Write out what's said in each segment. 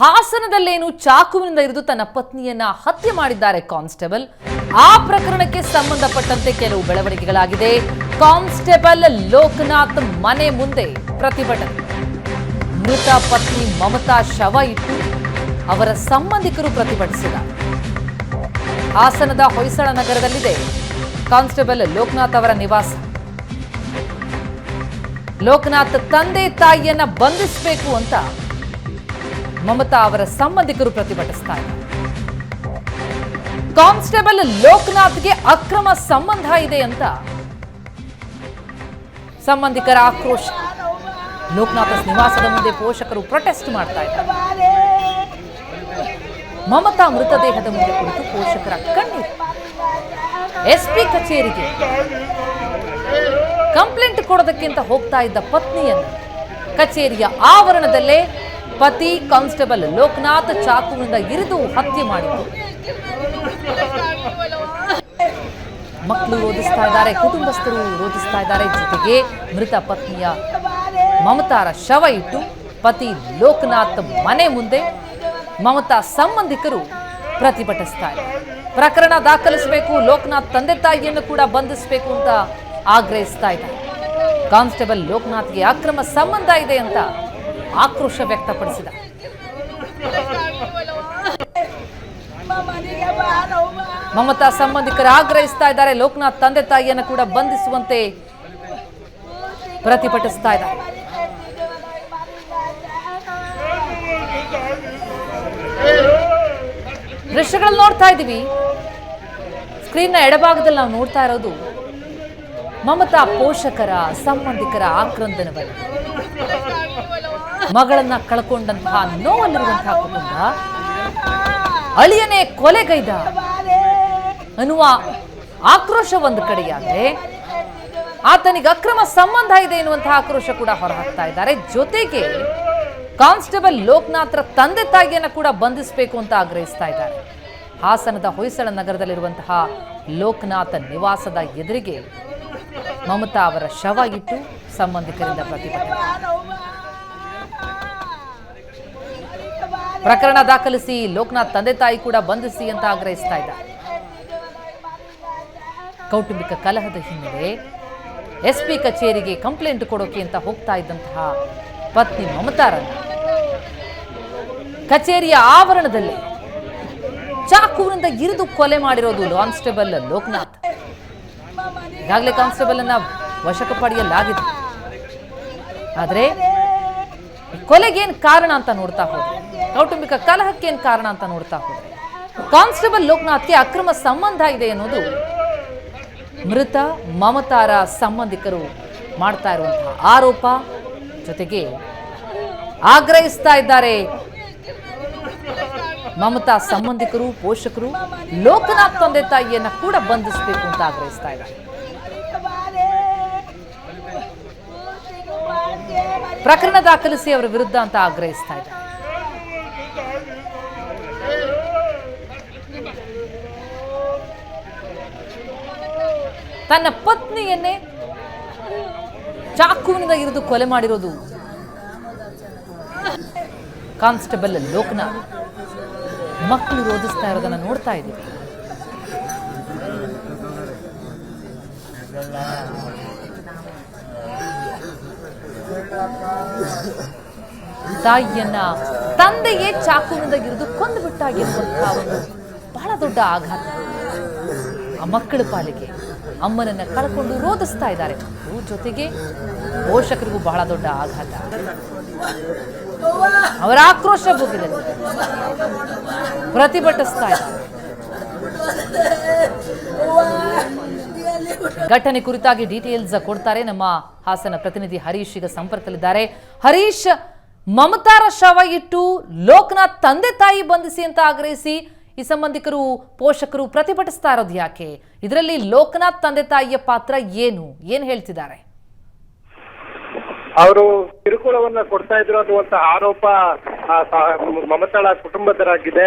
ಹಾಸನದಲ್ಲೇನು ಚಾಕುವಿನಿಂದ ಇರಿದು ತನ್ನ ಪತ್ನಿಯನ್ನ ಹತ್ಯೆ ಮಾಡಿದ್ದಾರೆ ಕಾನ್ಸ್ಟೇಬಲ್. ಆ ಪ್ರಕರಣಕ್ಕೆ ಸಂಬಂಧಪಟ್ಟಂತೆ ಕೆಲವು ಬೆಳವಣಿಗೆಗಳಾಗಿದೆ. ಕಾನ್ಸ್ಟೇಬಲ್ ಲೋಕನಾಥ್ ಮನೆ ಮುಂದೆ ಪ್ರತಿಭಟನೆ. ಮೃತ ಪತ್ನಿ ಮಮತಾ ಶವ ಇಟ್ಟು ಅವರ ಸಂಬಂಧಿಕರು ಪ್ರತಿಭಟಿಸಿದ್ದಾರೆ. ಹಾಸನದ ಹೊಯ್ಸಳ ನಗರದಲ್ಲಿದೆ ಕಾನ್ಸ್ಟೇಬಲ್ ಲೋಕನಾಥ್ ಅವರ ನಿವಾಸ. ಲೋಕನಾಥ್ ತಂದೆ ತಾಯಿಯನ್ನ ಬಂಧಿಸಬೇಕು ಅಂತ ಮಮತಾ ಅವರ ಸಂಬಂಧಿಕರು ಪ್ರತಿಭಟಿಸ್ತಾ ಇದ್ದಾರೆ ಕಾನ್ಸ್ಟೇಬಲ್ ಲೋಕನಾಥ್ಗೆ ಅಕ್ರಮ ಸಂಬಂಧ ಇದೆ ಅಂತ ಸಂಬಂಧಿಕರ ಆಕ್ರೋಶ. ಲೋಕನಾಥ ನಿವಾಸದ ಮುಂದೆ ಪೋಷಕರು ಪ್ರೊಟೆಸ್ಟ್ ಮಾಡ್ತಾ ಇದ್ದಾರೆ. ಮಮತಾ ಮೃತದೇಹದ ಮುಂದೆ ಕುಳಿತು ಪೋಷಕರ ಕಣ್ಣೀರು. ಎಸ್ಪಿ ಕಚೇರಿಗೆ ಕಂಪ್ಲೇಂಟ್ ಕೊಡೋದಕ್ಕಿಂತ ಹೋಗ್ತಾ ಇದ್ದ ಪತ್ನಿಯನ್ನು ಕಚೇರಿಯ ಆವರಣದಲ್ಲೇ ಪತಿ ಕಾನ್ಸ್ಟೇಬಲ್ ಲೋಕನಾಥ್ ಚಾಕುವಿನಿಂದ ಇರಿದು ಹತ್ಯೆ ಮಾಡಿತು ಮಕ್ಕಳು ರೋಧಿಸ್ತಾ ಇದ್ದಾರೆ, ಕುಟುಂಬಸ್ಥರು ರೋಧಿಸ್ತಾ ಇದ್ದಾರೆ. ಜೊತೆಗೆ ಮೃತ ಪತ್ನಿಯ ಮಮತಾರ ಶವ ಇಟ್ಟು ಪತಿ ಲೋಕನಾಥ್ ಮನೆ ಮುಂದೆ ಮಮತಾ ಸಂಬಂಧಿಕರು ಪ್ರತಿಭಟಿಸ್ತಾ ಪ್ರಕರಣ ದಾಖಲಿಸಬೇಕು, ಲೋಕನಾಥ್ ತಂದೆ ತಾಯಿಯನ್ನು ಕೂಡ ಬಂಧಿಸಬೇಕು ಅಂತ ಆಗ್ರಹಿಸ್ತಾ ಇದ್ದಾರೆ. ಕಾನ್ಸ್ಟೇಬಲ್ ಲೋಕನಾಥ್ಗೆ ಅಕ್ರಮ ಸಂಬಂಧ ಇದೆ ಅಂತ ಆಕ್ರೋಶ ವ್ಯಕ್ತಪಡಿಸಿದ. ಮಮತಾ ಸಂಬಂಧಿಕರು ಆಗ್ರಹಿಸ್ತಾ ಇದ್ದಾರೆ. ಲೋಕನಾಥ್ ತಂದೆ ತಾಯಿಯನ್ನು ಕೂಡ ಬಂಧಿಸುವಂತೆ ಪ್ರತಿಭಟಿಸ್ತಾ ಇದ್ದಾರೆ. ದೃಶ್ಯಗಳಲ್ಲಿ ನೋಡ್ತಾ ಇದ್ದೀವಿ. ಸ್ಕ್ರೀನ್ನ ಎಡಭಾಗದಲ್ಲಿ ನಾವು ನೋಡ್ತಾ ಇರೋದು ಮಮತಾ ಪೋಷಕರ, ಸಂಬಂಧಿಕರ ಆಕ್ರಂದನವನ್ನು ಮಗಳನ್ನ ಕಳ್ಕೊಂಡಂತಹ ನೋವಲ್ಲಿರುವಂತಹ ಕುಟುಂಬ. ಅಳಿಯನೇ ಕೊಲೆಗೈದ. ಅನ್ನುವ ಆಕ್ರೋಶ ಒಂದು ಕಡೆಯಾದ್ರೆ ಆತನಿಗೆ ಅಕ್ರಮ ಸಂಬಂಧ ಇದೆ ಎನ್ನುವಂತಹ ಆಕ್ರೋಶ ಕೂಡ ಹೊರಹಾಕ್ತಾ ಇದ್ದಾರೆ. ಜೊತೆಗೆ ಕಾನ್ಸ್ಟೇಬಲ್ ಲೋಕನಾಥ್ರ ತಂದೆ ತಾಯಿಯನ್ನ ಕೂಡ ಬಂಧಿಸಬೇಕು ಅಂತ ಆಗ್ರಹಿಸ್ತಾ ಇದ್ದಾರೆ. ಹಾಸನದ ಹೊಯ್ಸಳ ನಗರದಲ್ಲಿರುವಂತಹ ಲೋಕನಾಥ ನಿವಾಸದ ಎದುರಿಗೆ ಮಮತಾ ಅವರ ಶವ ಇಟ್ಟು ಸಂಬಂಧಿಕರಿಂದ ಪ್ರತಿಭಟನೆ. ಪ್ರಕರಣ ದಾಖಲಿಸಿ ಲೋಕನಾಥ್ ತಂದೆ ತಾಯಿ ಕೂಡ ಬಂಧಿಸಿ ಅಂತ ಆಗ್ರಹಿಸ್ತಾ ಇದ್ದ. ಕೌಟುಂಬಿಕ ಕಲಹದ ಹಿನ್ನೆಲೆ ಎಸ್ಪಿ ಕಚೇರಿಗೆ ಕಂಪ್ಲೇಂಟ್ ಕೊಡೋಕೆ ಅಂತ ಹೋಗ್ತಾ ಇದ್ದಂತಹ ಪತ್ನಿ ಮಮತಾರನ್ನ ಕಚೇರಿಯ ಆವರಣದಲ್ಲಿ ಚಾಕುವಿನಿಂದ ಇರಿದು ಕೊಲೆ ಮಾಡಿರೋದು ಕಾನ್ಸ್ಟೇಬಲ್ ಲೋಕನಾಥ್. ಈಗಾಗಲೇ ಕಾನ್ಸ್ಟೇಬಲ್ ಅನ್ನ ವಶಕ್ಕೆ ಪಡೆಯಲಾಗಿದೆ ಆದರೆ ಕೊಲೆಗೇನ್ ಕಾರಣ ಅಂತ ನೋಡ್ತಾ ಹೋದ್ರೆ ಕೌಟುಂಬಿಕ ಕಲಹಕ್ಕೇನ್ ಕಾರಣ ಅಂತ ನೋಡ್ತಾ ಹೋದ್ರೆ. ಕಾನ್ಸ್ಟೇಬಲ್ ಲೋಕನಾಥ್ಗೆ ಅಕ್ರಮ ಸಂಬಂಧ ಇದೆ ಅನ್ನೋದು ಮೃತ ಮಮತಾರ ಸಂಬಂಧಿಕರು ಮಾಡ್ತಾ ಇರುವಂತಹ ಆರೋಪ ಜೊತೆಗೆ ಆಗ್ರಹಿಸ್ತಾ ಇದ್ದಾರೆ. ಮಮತಾ ಸಂಬಂಧಿಕರು, ಪೋಷಕರು, ಲೋಕನಾಥ್ ತಂದೆ ತಾಯಿಯನ್ನ ಕೂಡ ಬಂಧಿಸಬೇಕು ಅಂತ ಆಗ್ರಹಿಸ್ತಾ ಇದ್ದಾರೆ. ಪ್ರಕರಣ ದಾಖಲಿಸಿ ಅವರ ವಿರುದ್ಧ ಅಂತ ಆಗ್ರಹಿಸ್ತಾ ಇದ್ದಾರೆ. ತನ್ನ ಪತ್ನಿಯನ್ನೇ ಚಾಕುವಿನಿಂದ ಇರಿದು ಕೊಲೆ ಮಾಡಿರೋದು. ಕಾನ್ಸ್ಟೇಬಲ್ ಲೋಕನಾಥ್ ಮಕ್ಕಳು ರೋಧಿಸ್ತಾ ಇರೋದನ್ನ ನೋಡ್ತಾ ಇದ್ದೀವಿ ತಾಯಿಯನ್ನ ತಂದೆಯೇ ಚಾಕುವಿನಿಂದ ಇರಿದು ಕೊಂದು ಬಿಟ್ಟಾಗಿರುವಂತಹ ಒಂದು ಬಹಳ ದೊಡ್ಡ ಆಘಾತ. ಆ ಮಕ್ಕಳ ಪಾಲಿಗೆ. ಅಮ್ಮನನ್ನ ಕಳ್ಕೊಂಡು ರೋಧಿಸ್ತಾ ಇದ್ದಾರೆ. ಜೊತೆಗೆ ಪೋಷಕರಿಗೂ ಬಹಳ ದೊಡ್ಡ ಆಘಾತ. ಅವರ ಆಕ್ರೋಶ ಭೋಗಿದಲ್ಲಿ ಪ್ರತಿಭಟಿಸ್ತಾ ಇದ್ದಾರೆ. ಘಟನೆ ಕುರಿತಾಗಿ ಡೀಟೇಲ್ಸ್ ಕೊಡ್ತಾರೆ ನಮ್ಮ ಹಾಸನ ಪ್ರತಿನಿಧಿ ಹರೀಶ್ ಈಗ ಸಂಪರ್ಕದಲ್ಲಿದ್ದಾರೆ. ಹರೀಶ್ ಮಮತಾರ ಶವ ಇಟ್ಟು ಲೋಕನಾಥ್ ತಂದೆ ತಾಯಿ ಬಂಧಿಸಿ ಅಂತ ಆಗ್ರಹಿಸಿ ಈ ಸಂಬಂಧಿಕರು, ಪೋಷಕರು ಪ್ರತಿಭಟಿಸ್ತಾ ಇರೋದು ಯಾಕೆ? ಇದರಲ್ಲಿ ಲೋಕನಾಥ್ ತಂದೆ ತಾಯಿಯ ಪಾತ್ರ ಏನು? ಏನ್ ಹೇಳ್ತಿದ್ದಾರೆ? ಅವರು ಕಿರುಕುಳವನ್ನ ಕೊಡ್ತಾ ಇದ್ರು ಅನ್ನುವಂತ ಆರೋಪ ಮಮತಾಳ ಕುಟುಂಬದರಾಗಿದೆ.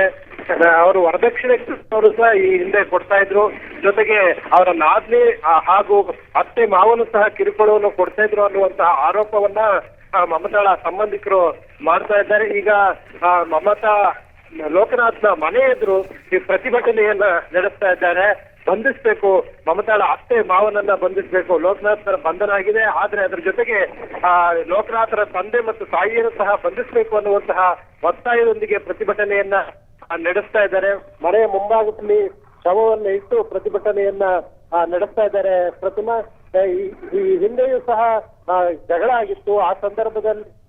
ಅವರು ವರದಕ್ಷಿಣೆ ಅವರು ಸಹ ಈ ಹಿಂದೆ ಕೊಡ್ತಾ ಇದ್ರು. ಜೊತೆಗೆ ಅವರ ನಾದ್ನಿ ಹಾಗೂ ಅತ್ತೆ ಮಾವನು ಸಹ ಕಿರುಕುಳವನ್ನು ಕೊಡ್ತಾ ಇದ್ರು ಅನ್ನುವಂತಹ ಆರೋಪವನ್ನ ಮಮತಾಳ ಸಂಬಂಧಿಕರು ಮಾಡ್ತಾ ಇದ್ದಾರೆ. ಈಗ ಮಮತಾ ಲೋಕನಾಥ್ನ ಮನೆ ಎದುರು ಈ ಪ್ರತಿಭಟನೆಯನ್ನ ನಡೆಸ್ತಾ ಇದ್ದಾರೆ. ಬಂಧಿಸ್ಬೇಕು, ಮಮತಾಳ ಅತ್ತೆ ಮಾವನನ್ನ ಬಂಧಿಸ್ಬೇಕು. ಲೋಕನಾಥ್ರ ಬಂಧನ ಆಗಿದೆ. ಆದ್ರೆ ಅದ್ರ ಜೊತೆಗೆ, ಆ ಲೋಕನಾಥರ ತಂದೆ ಮತ್ತು ತಾಯಿಯನ್ನು ಸಹ ಬಂಧಿಸ್ಬೇಕು ಅನ್ನುವಂತಹ ಒತ್ತಾಯದೊಂದಿಗೆ ಪ್ರತಿಭಟನೆಯನ್ನ ನಡೆಸ್ತಾ ಇದ್ದಾರೆ. ಮನೆಯ ಮುಂಭಾಗದಲ್ಲಿ ಶವವನ್ನು ಇಟ್ಟು ಪ್ರತಿಭಟನೆಯನ್ನ ನಡೆಸ್ತಾ ಇದ್ದಾರೆ. ಪ್ರತಿಮಾ, ಈ- ಹಿಂದೆಯೂ ಸಹ ಜಗಳ ಆಗಿತ್ತು. ಆ ಸಂದರ್ಭದಲ್ಲಿ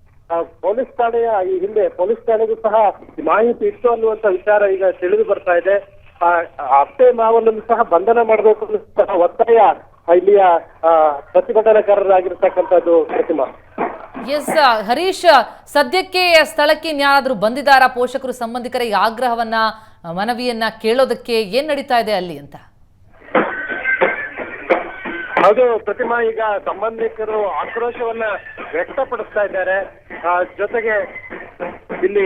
ಪೊಲೀಸ್ ಠಾಣೆಯ ಈ ಹಿಂದೆ ಪೊಲೀಸ್ ಠಾಣೆಗೂ ಸಹ ಮಾಹಿತಿ ಇತ್ತು ಅನ್ನುವಂತ ವಿಚಾರ ಈಗ ತಿಳಿದು ಬರ್ತಾ ಇದೆ. ಅತ್ತೆ ಮಾವನನ್ನು ಸಹ ಬಂಧನ ಮಾಡಬೇಕು ಸಹ ಒತ್ತಾಯ ಇಲ್ಲಿಯ ಪ್ರತಿಭಟನಾಕಾರರಾಗಿರ್ತಕ್ಕಂಥದ್ದು ಪ್ರತಿಮಾ. ಎಸ್ ಹರೀಶ್, ಸದ್ಯಕ್ಕೆ ಸ್ಥಳಕ್ಕೆ ಇನ್ಯಾರಾದ್ರೂ ಬಂದಿದ್ದಾರಾ? ಪೋಷಕರು, ಸಂಬಂಧಿಕರ ಈ ಆಗ್ರಹವನ್ನ, ಮನವಿಯನ್ನ ಕೇಳೋದಕ್ಕೆ ಏನ್ ನಡೀತಾ ಇದೆ ಅಲ್ಲಿ ಅಂತ? ಹೌದು ಪ್ರತಿಮಾ ಈಗ ಸಂಬಂಧಿಕರು ಆಕ್ರೋಶವನ್ನ ವ್ಯಕ್ತಪಡಿಸ್ತಾ ಇದ್ದಾರೆ. ಜೊತೆಗೆ ಇಲ್ಲಿ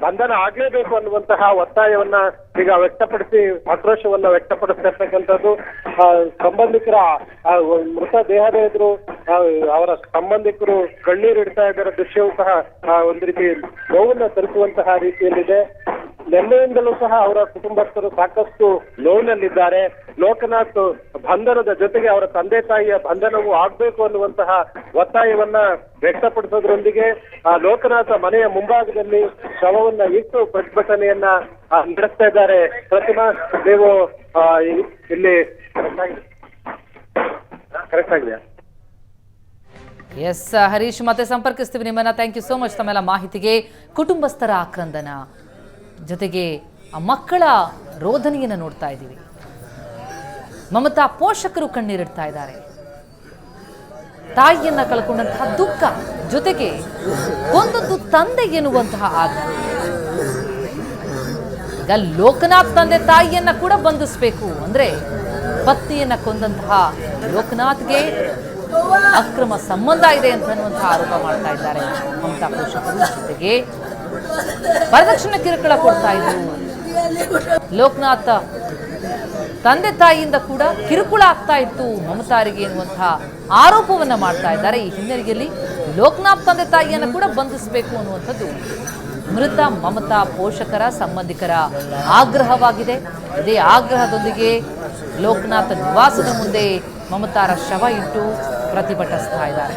ಬಂಧನ ಆಗ್ಲೇಬೇಕು ಅನ್ನುವಂತಹ ಒತ್ತಾಯವನ್ನ ಈಗ ವ್ಯಕ್ತಪಡಿಸಿ ಆಕ್ರೋಶವನ್ನ ವ್ಯಕ್ತಪಡಿಸ್ತಾ ಇರ್ತಕ್ಕಂಥದ್ದು ಆ, ಸಂಬಂಧಿಕರ ಮೃತ ದೇಹದ ಎದುರು ಅವರ ಸಂಬಂಧಿಕರು ಕಣ್ಣೀರು ಇಡ್ತಾ ಇದ್ದಾರೆ. ದೃಶ್ಯವೂ ಸಹ ಒಂದು ರೀತಿ ನೋವನ್ನ ತರಿಸುವಂತಹ ರೀತಿಯಲ್ಲಿದೆ. ನಿನ್ನೆಯಿಂದಲೂ ಸಹ ಅವರ ಕುಟುಂಬಸ್ಥರು ಸಾಕಷ್ಟು ನೋವಿನಲ್ಲಿದ್ದಾರೆ. ಲೋಕನಾಥ್ ಬಂಧನದ ಜೊತೆಗೆ ಅವರ ತಂದೆ ತಾಯಿಯ ಬಂಧನವೂ ಆಗ್ಬೇಕು ಅನ್ನುವಂತಹ ಒತ್ತಾಯವನ್ನ ವ್ಯಕ್ತಪಡಿಸೋದ್ರೊಂದಿಗೆ, ಆ, ಲೋಕನಾಥ ಮನೆಯ ಮುಂಭಾಗದಲ್ಲಿ ಶವವನ್ನ ಇಟ್ಟು ಪ್ರತಿಭಟನೆಯನ್ನ ನಡೆಸ್ತಾ ಇದ್ದಾರೆ. ಪ್ರತಿಮಾ, ನೀವು ಇಲ್ಲಿ ಕರೆಕ್ಟ್ ಆಗಿದೆ ಎಸ್ ಹರೀಶ್, ಮತ್ತೆ ಸಂಪರ್ಕಿಸ್ತೀವಿ ನಿಮ್ಮನ್ನ. ಥ್ಯಾಂಕ್ ಯು ಸೋ ಮಚ್ ತಮ್ಮೆಲ್ಲ ಮಾಹಿತಿಗೆ. ಕುಟುಂಬಸ್ಥರ ಆಕ್ರಂದನ. ಜೊತೆಗೆ ಆ ಮಕ್ಕಳ ರೋಧನೆಯನ್ನು ನೋಡ್ತಾ ಇದ್ದೀವಿ. ಮಮತಾ ಪೋಷಕರು ಕಣ್ಣೀರಿಡ್ತಾ ಇದ್ದಾರೆ. ತಾಯಿಯನ್ನ ಕಳ್ಕೊಂಡಂತಹ ದುಃಖ ಜೊತೆಗೆ ಒಂದೊಂದು ತಂದೆ ಎನ್ನುವಂತಹ ಆಗ್ರಹ. ಈಗ ಲೋಕನಾಥ್ ತಂದೆ ತಾಯಿಯನ್ನ ಕೂಡ ಬಂಧಿಸಬೇಕು ಅಂದ್ರೆ ಪತ್ನಿಯನ್ನ ಕೊಂದಂತಹ ಲೋಕನಾಥ್ಗೆ ಅಕ್ರಮ ಸಂಬಂಧ ಇದೆ ಅಂತ ಆರೋಪ ಮಾಡ್ತಾ ಇದ್ದಾರೆ ಮಮತಾ ಪೋಷಕರು ಜೊತೆಗೆ. ವರದಕ್ಷಿಣೆ ಕಿರುಕುಳ ಕೊಡ್ತಾ ಇದ್ರು ಲೋಕನಾಥ ತಂದೆ ತಾಯಿಯಿಂದ ಕೂಡ ಕಿರುಕುಳ ಆಗ್ತಾ ಇತ್ತು ಮಮತಾರಿಗೆ ಎನ್ನುವಂತಹ ಆರೋಪವನ್ನ ಮಾಡ್ತಾ ಇದ್ದಾರೆ. ಈ ಹಿನ್ನೆಲೆಯಲ್ಲಿ ಲೋಕನಾಥ್ ತಂದೆ ತಾಯಿಯನ್ನು ಕೂಡ ಬಂಧಿಸಬೇಕು ಅನ್ನುವಂಥದ್ದು ಮೃತ ಮಮತಾ ಪೋಷಕರ ಸಂಬಂಧಿಕರ ಆಗ್ರಹವಾಗಿದೆ. ಇದೇ ಆಗ್ರಹದೊಂದಿಗೆ ಲೋಕನಾಥ ನಿವಾಸದ ಮುಂದೆ ಮಮತಾರ ಶವ ಇಟ್ಟು ಪ್ರತಿಭಟಿಸ್ತಾ ಇದ್ದಾರೆ.